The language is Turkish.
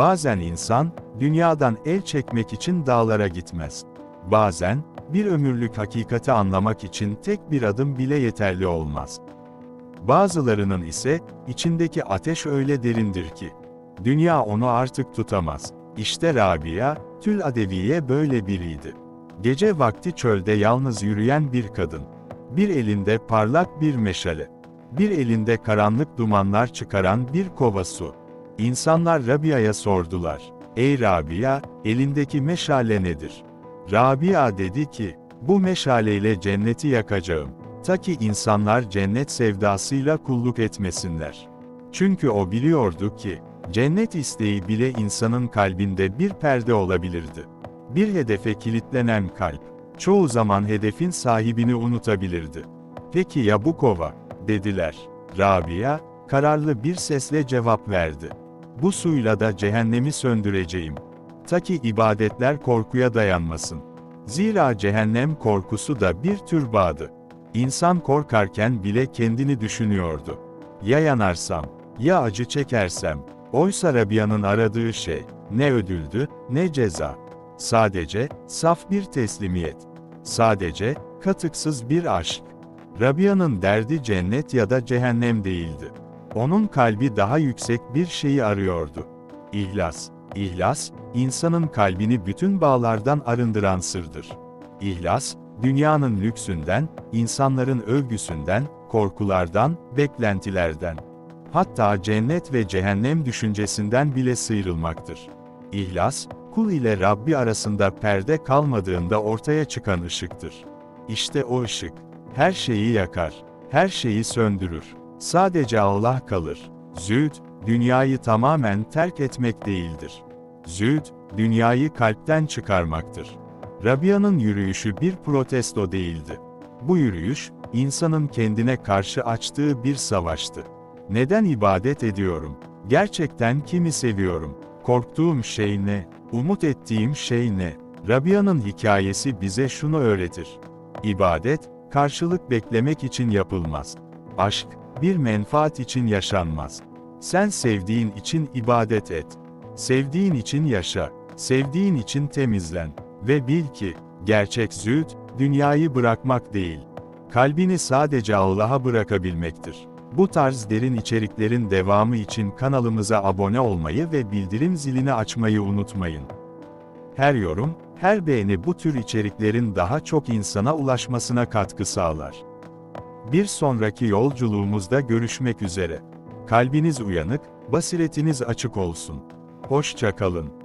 Bazen insan, dünyadan el çekmek için dağlara gitmez. Bazen, bir ömürlük hakikati anlamak için tek bir adım bile yeterli olmaz. Bazılarının ise, içindeki ateş öyle derindir ki, dünya onu artık tutamaz. İşte Rabia, Tül Adeviye böyle biriydi. Gece vakti çölde yalnız yürüyen bir kadın. Bir elinde parlak bir meşale. Bir elinde karanlık dumanlar çıkaran bir kova su. İnsanlar Rabia'ya sordular. Ey Rabia, elindeki meşale nedir? Rabia dedi ki, bu meşaleyle cenneti yakacağım. Ta ki insanlar cennet sevdasıyla kulluk etmesinler. Çünkü o biliyordu ki, cennet isteği bile insanın kalbinde bir perde olabilirdi. Bir hedefe kilitlenen kalp, çoğu zaman hedefin sahibini unutabilirdi. Peki ya bu kova? dediler. Rabia, kararlı bir sesle cevap verdi. Bu suyla da cehennemi söndüreceğim. Ta ki ibadetler korkuya dayanmasın. Zira cehennem korkusu da bir tür bağdı. İnsan korkarken bile kendini düşünüyordu. Ya yanarsam, ya acı çekersem, oysa Rabia'nın aradığı şey, ne ödüldü, ne ceza. Sadece, saf bir teslimiyet. Sadece, katıksız bir aşk. Rabia'nın derdi cennet ya da cehennem değildi. Onun kalbi daha yüksek bir şeyi arıyordu. İhlas. İhlas, insanın kalbini bütün bağlardan arındıran sırdır. İhlas, dünyanın lüksünden, insanların övgüsünden, korkulardan, beklentilerden, hatta cennet ve cehennem düşüncesinden bile sıyrılmaktır. İhlas, kul ile Rabbi arasında perde kalmadığında ortaya çıkan ışıktır. İşte o ışık, her şeyi yakar, her şeyi söndürür. Sadece Allah kalır. Zühd, dünyayı tamamen terk etmek değildir. Zühd, dünyayı kalpten çıkarmaktır. Rabia'nın yürüyüşü bir protesto değildi. Bu yürüyüş, insanın kendine karşı açtığı bir savaştı. Neden ibadet ediyorum? Gerçekten kimi seviyorum? Korktuğum şey ne? Umut ettiğim şey ne? Rabia'nın hikayesi bize şunu öğretir. İbadet, karşılık beklemek için yapılmaz. Aşk, bir menfaat için yaşanmaz. Sen sevdiğin için ibadet et. Sevdiğin için yaşa. Sevdiğin için temizlen. Ve bil ki, gerçek zühd, dünyayı bırakmak değil. Kalbini sadece Allah'a bırakabilmektir. Bu tarz derin içeriklerin devamı için kanalımıza abone olmayı ve bildirim zilini açmayı unutmayın. Her yorum, her beğeni bu tür içeriklerin daha çok insana ulaşmasına katkı sağlar. Bir sonraki yolculuğumuzda görüşmek üzere. Kalbiniz uyanık, basiretiniz açık olsun. Hoşça kalın.